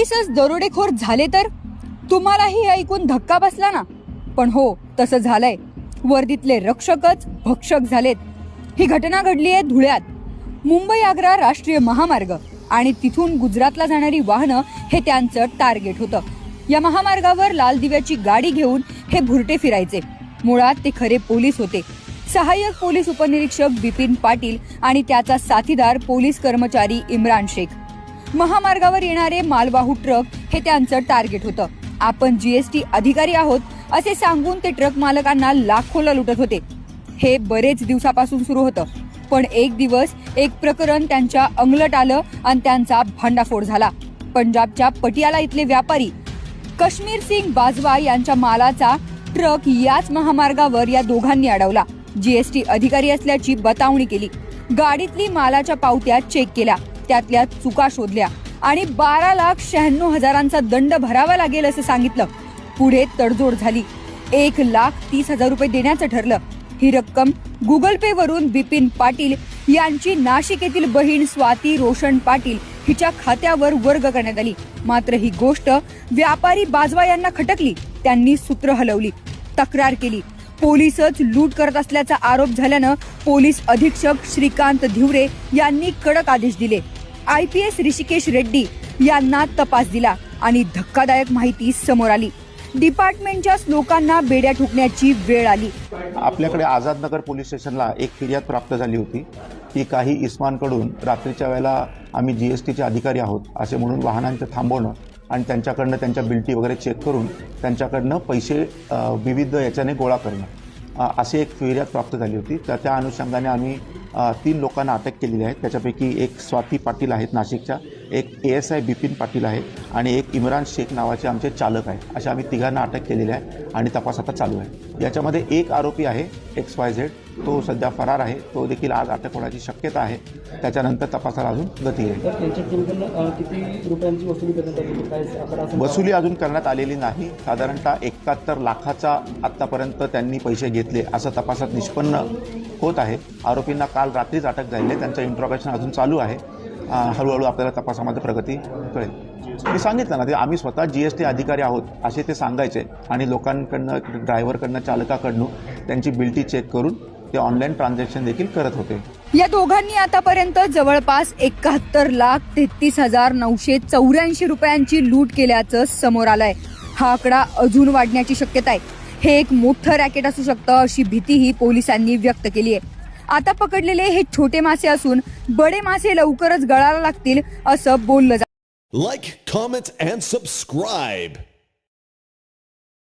पोलीसच दरोडेखोर झाले तर? तुम्हालाही ऐकून धक्का बसला ना? पण हो तसं झालंय. वर्दीतले रक्षकच भक्षक झालेत. ही घटना घडली आहे धुळ्यात. मुंबई आग्रा राष्ट्रीय महामार्ग आणि तिथून गुजरातला जाणारी वाहनं हे त्यांचं टार्गेट होतं. या महामार्गावर लाल दिव्याची गाडी घेऊन हे भुरटे फिरायचे. मुळात ते खरे पोलीस होते. सहाय्यक पोलीस उपनिरीक्षक बिपिन पाटील आणि त्याचा साथीदार पोलीस कर्मचारी इम्रान शेख. महामार्गावर येणारे मालवाहू ट्रक हे त्यांचं टार्गेट होतं. आपण जीएसटी अधिकारी आहोत असे सांगून ते ट्रक मालकांना लाखोला लुटत होते. हे बरेच दिवसापासून सुरू होतं. पण एक दिवस एक प्रकरण त्यांच्या अंगलट आलं आणि त्यांचा भांडाफोड झाला. पंजाबच्या पटियाला इथले व्यापारी कश्मीर सिंग बाजवा यांच्या मालाचा ट्रक याच महामार्गावर या दोघांनी अडवला. जीएसटी अधिकारी असल्याची बतावणी केली. गाडीतली मालाच्या पावत्या चेक केल्या. त्यातल्या चुका शोधल्या आणि बारा लाख शहाण्णव हजारांचा दंड भरावा लागेल असं सांगितलं. पुढे तडजोड झाली. एक लाख तीस हजार रुपये देण्याचं ठरलं. ही रक्कम गुगल पे वरून बिपिन पाटील यांची नाशिक येथील बहीण स्वाती रोशन पाटील हिच्या खात्यावर वर्ग करण्यात आली. मात्र ही गोष्ट व्यापारी बाजवा यांना खटकली. त्यांनी सूत्र हलवली. तक्रार केली. पोलीसच लूट करत असल्याचा आरोप झाल्यानं पोलीस अधीक्षक श्रीकांत धिवरे यांनी कडक आदेश दिले. I P S Rishikesh Reddy यांना तपास दिला आणि धक्कादायक माहिती समोर आली. डिपार्टमेंटच्याच लोकांना बेड्या ठोकण्याची वेळ आली. आपल्याकडे आझादनगर पोलीस स्टेशनला एक फिर्याद प्राप्त झाली होती. की काही इस्मानकडून रात्रीच्या वेळेला आम्ही जी एस टीचे अधिकारी आहोत असे म्हणून वाहनांचं थांबवणं आणि त्यांच्याकडनं त्यांच्या बिल्टी वगैरे चेक करून त्यांच्याकडनं पैसे विविध याच्याने गोळा करणं असे अशी एक फिर्याद प्राप्त झाली होती. तर त्या अनुषंगाने आम्ही तीन लोकांना अटक केलेली आहे. त्याच्यापैकी एक स्वाती पाटील आहेत नाशिकच्या. एक A S I Bipin Patil आहे आणि एक इम्रान शेख नावाचे आमचे चालक आहेत. अशा आम्ही तिघांना अटक केलेली आहे आणि तपास आता चालू आहे. याच्यामध्ये एक आरोपी आहे एक्स वाय झेड तो सध्या फरार आहे. तो देखील आज अटक होण्याची शक्यता आहे. त्याच्यानंतर तपासाला अजून गती येईल. किती रुपयांची वसुली अजून करण्यात आलेली नाही. साधारणतः एकाहत्तर लाखाचा आत्तापर्यंत त्यांनी पैसे घेतले असं तपासात निष्पन्न होत आहे. आरोपींना काल रात्रीच अटक झाली आहे. त्यांचं इंट्रॉगेशन अजून चालू आहे. हळूहळू आपल्याला तपासामध्ये प्रगती कळेल. मी सांगितलं ना ते आम्ही स्वतः जी एस टी अधिकारी आहोत असे ते सांगायचे. आणि लोकांकडनं ड्रायव्हरकडनं चालकाकडनं त्यांची बिल्टी चेक करून ते ऑनलाईन ट्रान्झॅक्शन देखील करत होते. या दोघांनी आतापर्यंत जवळपास एकाहत्तर लाख तेहतीस हजार नऊशे चौऱ्याऐंशी रुपयांची लूट केल्याचं समोर आलंय. हा आकडा अजून वाढण्याची शक्यता आहे. हे एक मोठं रॅकेट असू शकतं अशी भीतीही पोलिसांनी व्यक्त केली आहे. आता पकडलेले हे छोटे मासे असून बडे मासे लवकरच गळायला लागतील असं बोललं जातं Like, comment, and subscribe.